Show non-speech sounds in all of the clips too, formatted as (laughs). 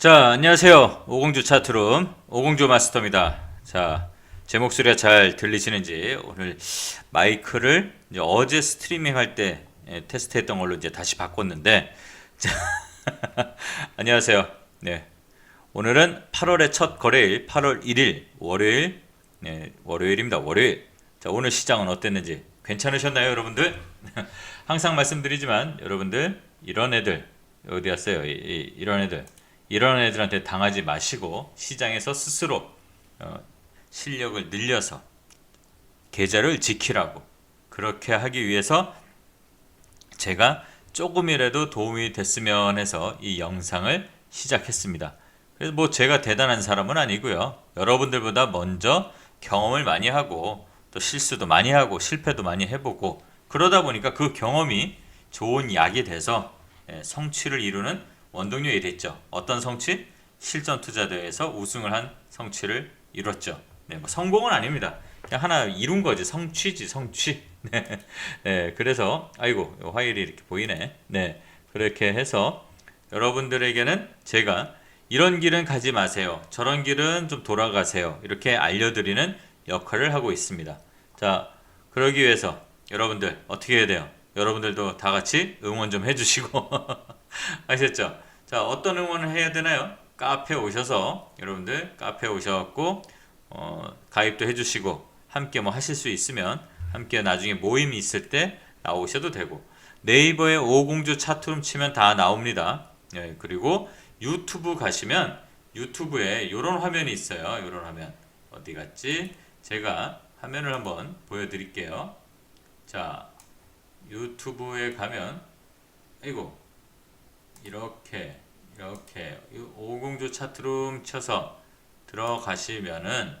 자, 안녕하세요. 오공주 차트룸 오공주 마스터입니다. 자, 제 목소리가 잘 들리시는지 오늘 마이크를 어제 스트리밍 할 때 테스트했던 걸로 이제 다시 바꿨는데 자, (laughs) 안녕하세요. 네. 오늘은 8월의 첫 거래일 8월 1일 월요일 네, 월요일입니다. 월요일. 자, 오늘 시장은 어땠는지 괜찮으셨나요, 여러분들? (laughs) 항상 말씀드리지만 여러분들 이런 애들 어디 갔어요? 이, 이, 이런 애들 이런 애들한테 당하지 마시고 시장에서 스스로 어, 실력을 늘려서 계좌를 지키라고 그렇게 하기 위해서 제가 조금이라도 도움이 됐으면 해서 이 영상을 시작했습니다. 그래서 뭐 제가 대단한 사람은 아니고요. 여러분들보다 먼저 경험을 많이 하고 또 실수도 많이 하고 실패도 많이 해보고 그러다 보니까 그 경험이 좋은 약이 돼서 예, 성취를 이루는 원동력이 됐죠. 어떤 성취? 실전 투자 대회에서 우승을 한 성취를 이뤘죠. 네, 뭐 성공은 아닙니다. 그냥 하나 이룬 거지. 성취지, 성취. (laughs) 네, 네 그래서 아이고 화일이 이렇게 보이네. 네, 그렇게 해서 여러분들에게는 제가 이런 길은 가지 마세요. 저런 길은 좀 돌아가세요. 이렇게 알려드리는 역할을 하고 있습니다. 자, 그러기 위해서 여러분들 어떻게 해야 돼요? 여러분들도 다 같이 응원 좀 해주시고 (laughs) 아셨죠? 자, 어떤 응원을 해야 되나요? 카페 오셔서 여러분들 카페 오셔갖고 어, 가입도 해주시고 함께 뭐 하실 수 있으면 함께 나중에 모임이 있을 때 나오셔도 되고 네이버에 오공주 차트룸 치면 다 나옵니다. 예, 그리고 유튜브 가시면 유튜브에 이런 화면이 있어요. 이런 화면 어디 갔지? 제가 화면을 한번 보여드릴게요. 자, 유튜브에 가면 아이고 이렇게 이렇게 이 오공주 차트룸 쳐서 들어가시면은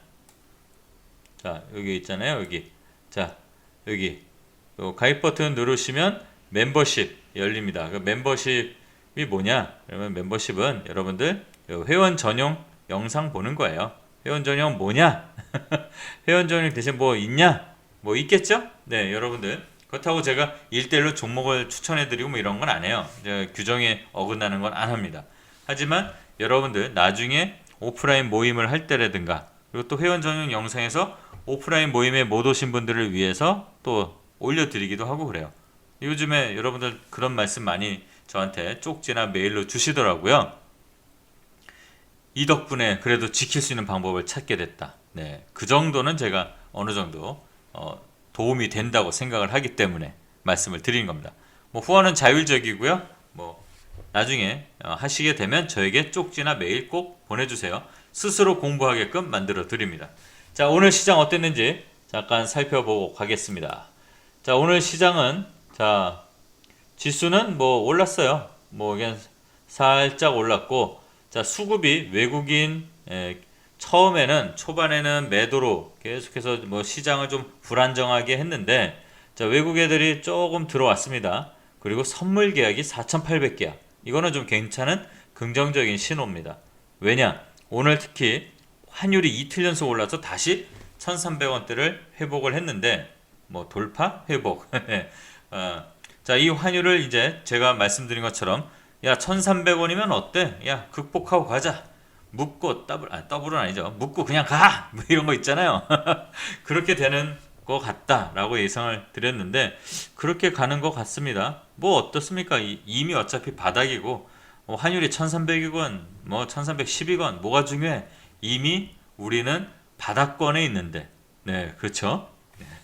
자 여기 있잖아요 여기. 자 여기. 요 가입 버튼 누르시면 멤버십 열립니다. 그 멤버십이 뭐냐? 그러면 멤버십은 여러분들 요 회원 전용 영상 보는 거예요. 회원 전용 뭐냐? (laughs) 회원 전용 대신 뭐 있냐? 뭐 있겠죠? 네 여러분들 그렇다고 제가 일대일로 종목을 추천해드리고 뭐 이런 건 안 해요. 규정에 어긋나는 건 안 합니다. 하지만 여러분들 나중에 오프라인 모임을 할 때라든가 그리고 또 회원 전용 영상에서 오프라인 모임에 못 오신 분들을 위해서 또 올려드리기도 하고 그래요. 요즘에 여러분들 그런 말씀 많이 저한테 쪽지나 메일로 주시더라고요. 이 덕분에 그래도 지킬 수 있는 방법을 찾게 됐다. 네, 그 정도는 제가 어느 정도 어, 도움이 된다고 생각을 하기 때문에 말씀을 드린 겁니다. 뭐 후원은 자율적이고요. 뭐 나중에 어, 하시게 되면 저에게 쪽지나 메일 꼭 보내주세요. 스스로 공부하게끔 만들어 드립니다. 자 오늘 시장 어땠는지 잠깐 살펴보고 가겠습니다. 자 오늘 시장은 자 지수는 뭐 올랐어요. 뭐 그냥 살짝 올랐고 자 수급이 외국인 에, 처음에는 초반에는 매도로 계속해서 뭐 시장을 좀 불안정하게 했는데 자 외국 애들이 조금 들어왔습니다. 그리고 선물 계약이 4,800계약. 이거는 좀 괜찮은 긍정적인 신호입니다. 왜냐? 오늘 특히 환율이 이틀 연속 올라서 다시 1,300원대를 회복을 했는데 뭐 돌파 회복. (laughs) 어, 자, 이 환율을 이제 제가 말씀드린 것처럼 야, 1,300원이면 어때? 야, 극복하고 가자. 묻고 더블 아 더블은 아니죠. 묻고 그냥 가. (laughs) 뭐 이런 거 있잖아요. (laughs) 그렇게 되는 것 같다라고 예상을 드렸는데 그렇게 가는 것 같습니다. 뭐 어떻습니까? 이- 이미 어차피 바닥이고 뭐 환율이 1,300이건 뭐 1,312건 뭐가 중요해? 이미 우리는 바닥권에 있는데. 네, 그렇죠?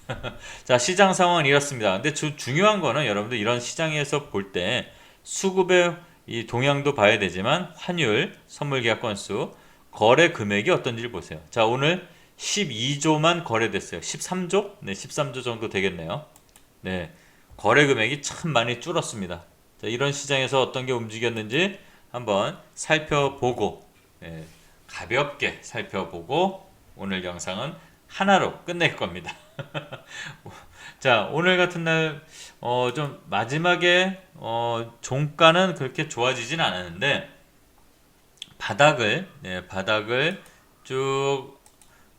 (laughs) 자, 시장 상황은 이렇습니다. 근데 주, 중요한 거는 여러분들 이런 시장에서 볼 때 수급의 이 동향도 봐야 되지만 환율, 선물 계약 건수, 거래 금액이 어떤지를 보세요. 자, 오늘 12조만 거래됐어요. 13조? 네, 13조 정도 되겠네요. 네. 거래 금액이 참 많이 줄었습니다. 자, 이런 시장에서 어떤 게 움직였는지 한번 살펴보고 예, 가볍게 살펴보고 오늘 영상은 하나로 끝낼 겁니다. (laughs) 자, 오늘 같은 날, 어, 좀 마지막에, 어, 종가는 그렇게 좋아지진 않았는데, 바닥을, 네, 바닥을 쭉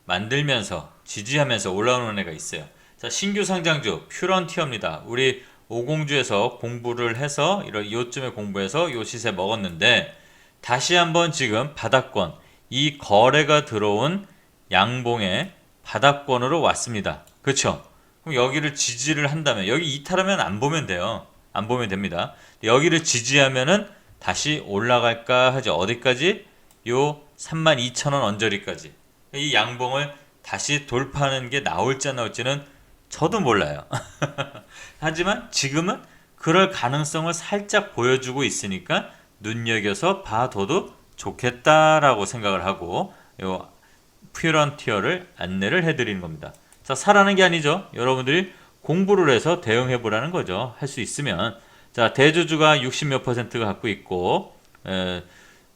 만들면서, 지지하면서 올라오는 애가 있어요. 자, 신규 상장주, 퓨런티어입니다. 우리 오공주에서 공부를 해서, 이런, 요쯤에 공부해서 요 시세 먹었는데, 다시 한번 지금 바닥권 이 거래가 들어온 양봉의 바닥권으로 왔습니다. 그렇죠? 그럼 여기를 지지를 한다면 여기 이탈하면 안 보면 돼요. 안 보면 됩니다. 여기를 지지하면은 다시 올라갈까 하죠. 어디까지? 요 32,000원 언저리까지. 이 양봉을 다시 돌파하는 게 나올지 안 나올지는 저도 몰라요. (laughs) 하지만 지금은 그럴 가능성을 살짝 보여주고 있으니까 눈여겨서 봐둬도 좋겠다라고 생각을 하고 요 퓨런티어를 안내를 해드리는 겁니다. 자, 사라는 게 아니죠. 여러분들이 공부를 해서 대응해 보라는 거죠. 할 수 있으면. 자, 대주주가 60 몇 퍼센트가 갖고 있고, 에,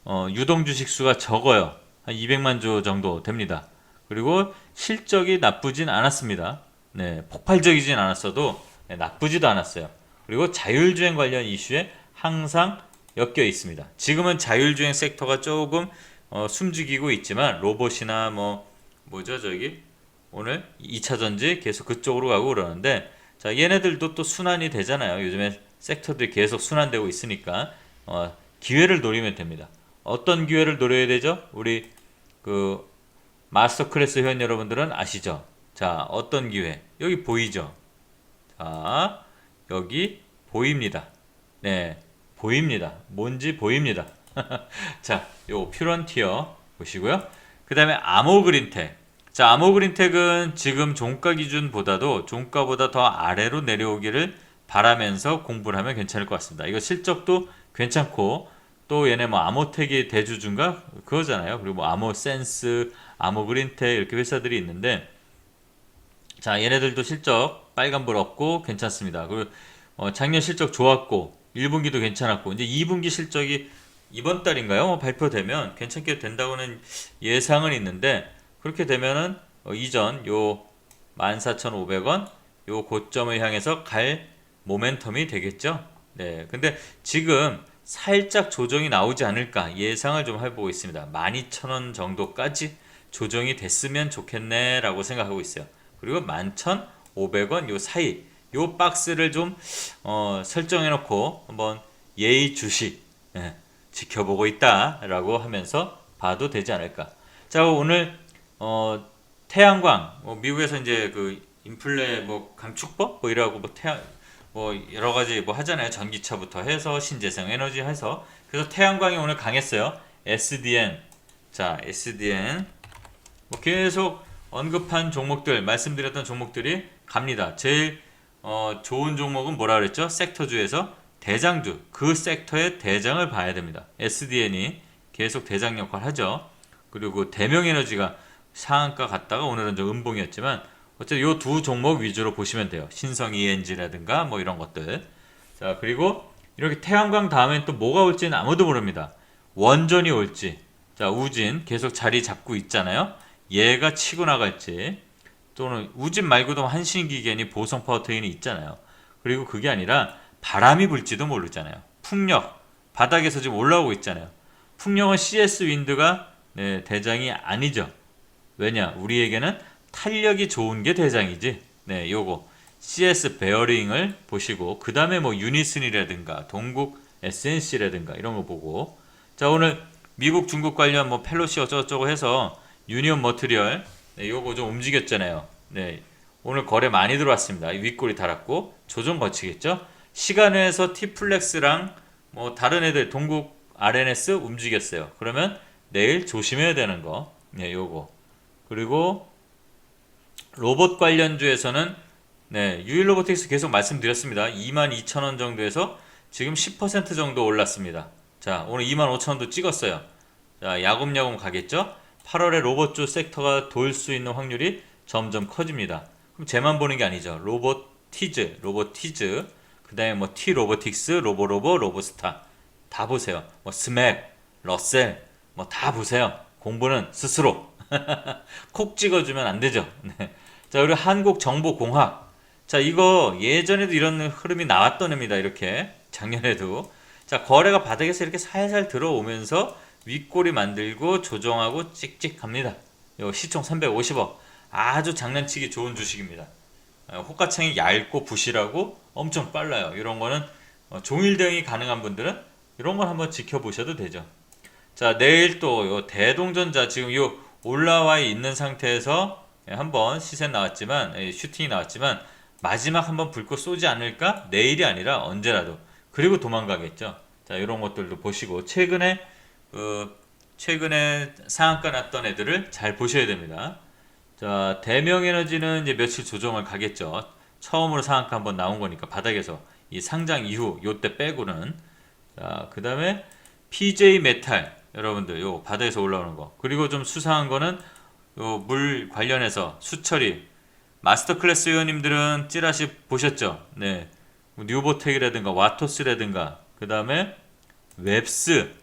어, 유동 주식 수가 적어요. 한 200만 주 정도 됩니다. 그리고 실적이 나쁘진 않았습니다. 네, 폭발적이진 않았어도 네, 나쁘지도 않았어요. 그리고 자율주행 관련 이슈에 항상 엮여 있습니다. 지금은 자율주행 섹터가 조금 어, 숨죽이고 있지만 로봇이나 뭐 뭐죠 저기 오늘 2차 전지 계속 그쪽으로 가고 그러는데 자 얘네들도 또 순환이 되잖아요. 요즘에 섹터들이 계속 순환되고 있으니까 어, 기회를 노리면 됩니다. 어떤 기회를 노려야 되죠? 우리 그 마스터 클래스 회원 여러분들은 아시죠? 자 어떤 기회 여기 보이죠? 자 여기 보입니다. 네 보입니다. 뭔지 보입니다. (laughs) 자, 요 퓨런티어 보시고요. 그 다음에 아모그린텍. 자, 아모그린텍은 지금 종가 기준보다도 종가보다 더 아래로 내려오기를 바라면서 공부를 하면 괜찮을 것 같습니다. 이거 실적도 괜찮고 또 얘네 뭐 아모텍이 대주주인가 그거잖아요. 그리고 뭐 아모센스, 아모그린텍 이렇게 회사들이 있는데 자, 얘네들도 실적 빨간불 없고 괜찮습니다. 그리고 어, 작년 실적 좋았고 1분기도 괜찮았고 이제 2분기 실적이 이번 달인가요? 뭐 발표되면 괜찮게 된다고는 예상은 있는데 그렇게 되면은 어, 이전 요 14,500원 요 고점을 향해서 갈 모멘텀이 되겠죠. 네. 근데 지금 살짝 조정이 나오지 않을까 예상을 좀 해보고 있습니다. 12,000원 정도까지 조정이 됐으면 좋겠네라고 생각하고 있어요. 그리고 11,500원 요 사이 요 박스를 좀 어, 설정해 놓고 한번 예의 주시 예, 지켜보고 있다라고 하면서 봐도 되지 않을까. 자 오늘 어, 태양광 뭐 미국에서 이제 그 인플레 뭐 감축법? 뭐 이라고 뭐 태양 뭐 여러 가지 뭐 하잖아요. 전기차부터 해서 신재생 에너지 해서. 그래서 태양광이 오늘 강했어요. SDN 자 SDN 뭐 계속 언급한 종목들 말씀드렸던 종목들이 갑니다. 제일 어, 좋은 종목은 뭐라 그랬죠? 섹터주에서 대장주 그 섹터의 대장을 봐야 됩니다 SDN이 계속 대장 역할 하죠 그리고 대명에너지가 상한가 갔다가 오늘은 좀 음봉이었지만 어쨌든 이 두 종목 위주로 보시면 돼요. 신성 ENG라든가 뭐 이런 것들. 자, 그리고 이렇게 태양광 다음엔 또 뭐가 올지는 아무도 모릅니다. 원전이 올지. 자, 우진 계속 자리 잡고 있잖아요. 얘가 치고 나갈지. 또는 우진 말고도 한신기계니 보성 파워트레인이 있잖아요. 그리고 그게 아니라 바람이 불지도 모르잖아요. 풍력 바닥에서 지금 올라오고 있잖아요. 풍력은 CS 윈드가 네, 대장이 아니죠. 왜냐? 우리에게는 탄력이 좋은 게 대장이지. 네, 요거 CS 베어링을 보시고 그 다음에 뭐 유니슨이라든가 동국 SNC라든가 이런 거 보고 자 오늘 미국 중국 관련 뭐 펠로시 어쩌고저쩌고 해서 유니온 머트리얼 네, 요거 좀 움직였잖아요. 네, 오늘 거래 많이 들어왔습니다. 윗골이 달았고 조정 거치겠죠. 시간에서 티플렉스랑 뭐 다른 애들 동국 RNS 움직였어요. 그러면 내일 조심해야 되는 거, 네, 요거 그리고 로봇 관련주에서는 네, 유일 로보틱스 계속 말씀드렸습니다. 22,000원 정도에서 지금 10% 정도 올랐습니다. 자, 오늘 25,000원도 찍었어요. 자, 야금야금 가겠죠? 8월에 로봇주 섹터가 돌 수 있는 확률이 점점 커집니다. 그럼 쟤만 보는 게 아니죠. 로보티즈, 로보티즈, 그 다음에 뭐 T 로보틱스, 로보로보, 로보스타 다 보세요. 뭐 스맥, 러셀 뭐 다 보세요. 공부는 스스로 (laughs) 콕 찍어주면 안 되죠. (laughs) 네. 자, 그리고 한국정보공학. 자, 이거 예전에도 이런 흐름이 나왔던 애입니다. 이렇게. 작년에도. 자, 거래가 바닥에서 이렇게 살살 들어오면서 윗골이 만들고 조정하고 찍찍 갑니다. 요 시총 350억. 아주 장난치기 좋은 주식입니다. 어, 호가창이 얇고 부실하고 엄청 빨라요. 이런 거는 어, 종일 대응이 가능한 분들은 이런 걸 한번 지켜보셔도 되죠. 자, 내일 또요 대동전자 지금 요 올라와 있는 상태에서 예, 한번 시세 나왔지만 예, 슈팅이 나왔지만 마지막 한번 불꽃 쏘지 않을까? 내일이 아니라 언제라도. 그리고 도망가겠죠. 자, 이런 것들도 보시고 최근에 그 최근에 상한가 났던 애들을 잘 보셔야 됩니다. 자, 대명 에너지는 이제 며칠 조정을 가겠죠. 처음으로 상한가 한번 나온 거니까 바닥에서 이 상장 이후 요때 빼고는 자, 그다음에 PJ 메탈 여러분들 요 바다에서 올라오는 거 그리고 좀 수상한 거는 요 물 관련해서 수처리 마스터 클래스 회원님들은 찌라시 보셨죠? 네. 뭐 뉴보텍이라든가 와토스라든가 그다음에 웹스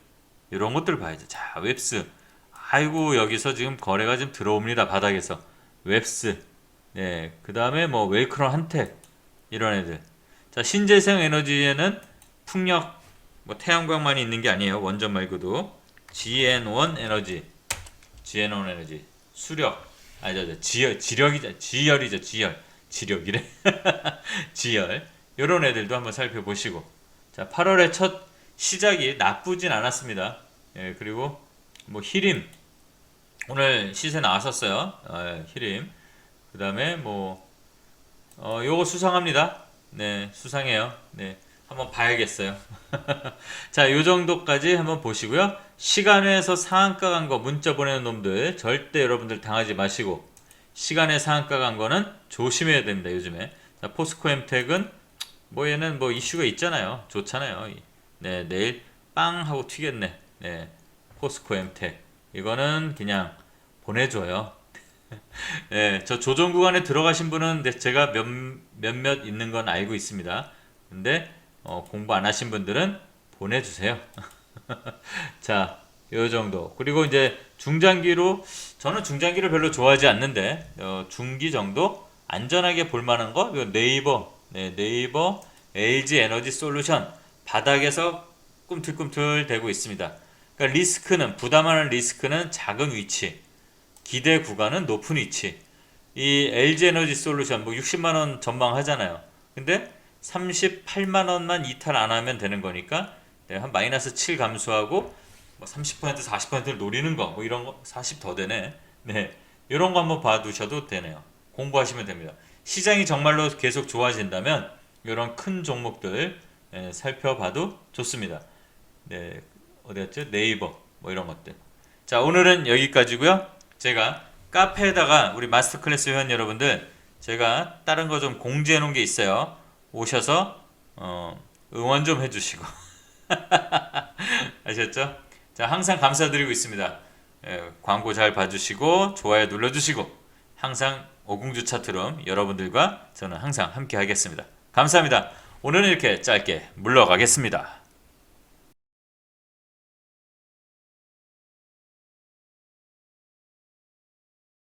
이런 것들 봐야죠. 자, 웹스. 아이고 여기서 지금 거래가 좀 들어옵니다. 바닥에서. 웹스. 네. 그다음에 뭐 웨이크론 한택 이런 애들. 자, 신재생 에너지에는 풍력 뭐 태양광만이 있는 게 아니에요. 원전 말고도 GN1 에너지, GN1 에너지, 수력, 아니 저, 저 지열, 지력이죠, 지열이죠, 지열, 지력이래, (laughs) 지열. 이런 애들도 한번 살펴보시고, 자 8월의 첫 시작이 나쁘진 않았습니다. 예, 그리고 뭐 히림 오늘 시세 나왔었어요. 어, 히림. 그 다음에 뭐 어, 요거 수상합니다. 네, 수상해요. 네, 한번 봐야겠어요. (laughs) 자, 요 정도까지 한번 보시고요. 시간에서 상한가 간 거 문자 보내는 놈들 절대 여러분들 당하지 마시고 시간에 상한가 간 거는 조심해야 됩니다. 요즘에. 자, 포스코 엠텍은 뭐 얘는 뭐 이슈가 있잖아요. 좋잖아요. 네, 내일 빵 하고 튀겠네. 네, 포스코 엠텍 이거는 그냥 보내줘요. 네, (laughs) 저 조정 구간에 들어가신 분은 네, 제가 몇, 몇몇 있는 건 알고 있습니다. 근데 어, 공부 안 하신 분들은 보내주세요. (laughs) 자, 요 정도. 그리고 이제 중장기로 저는 중장기를 별로 좋아하지 않는데 어, 중기 정도 안전하게 볼 만한 거 네이버, 네, 네이버 LG 에너지 솔루션 바닥에서 꿈틀꿈틀 대고 있습니다. 그러니까 리스크는 부담하는 리스크는 작은 위치, 기대 구간은 높은 위치. 이 LG 에너지 솔루션 뭐 60만 원 전망하잖아요. 근데 38만 원만 이탈 안 하면 되는 거니까 네, 한 마이너스 7 감소하고 뭐 30% 40%를 노리는 거 뭐 이런 거 40 더 되네. 네. 이런 거 한번 봐 두셔도 되네요. 공부하시면 됩니다. 시장이 정말로 계속 좋아진다면 이런 큰 종목들 예, 살펴봐도 좋습니다. 네, 어디였죠? 네이버 뭐 이런 것들. 자, 오늘은 여기까지고요. 제가 카페에다가 우리 마스터 클래스 회원 여러분들 제가 다른 거 좀 공지해 놓은 게 있어요. 오셔서 어, 응원 좀 해주시고 (laughs) 아셨죠? 자, 항상 감사드리고 있습니다. 예, 광고 잘 봐주시고 좋아요 눌러주시고 항상 오공주 차트룸 여러분들과 저는 항상 함께 하겠습니다. 감사합니다. 오늘은 이렇게 짧게 물러가겠습니다.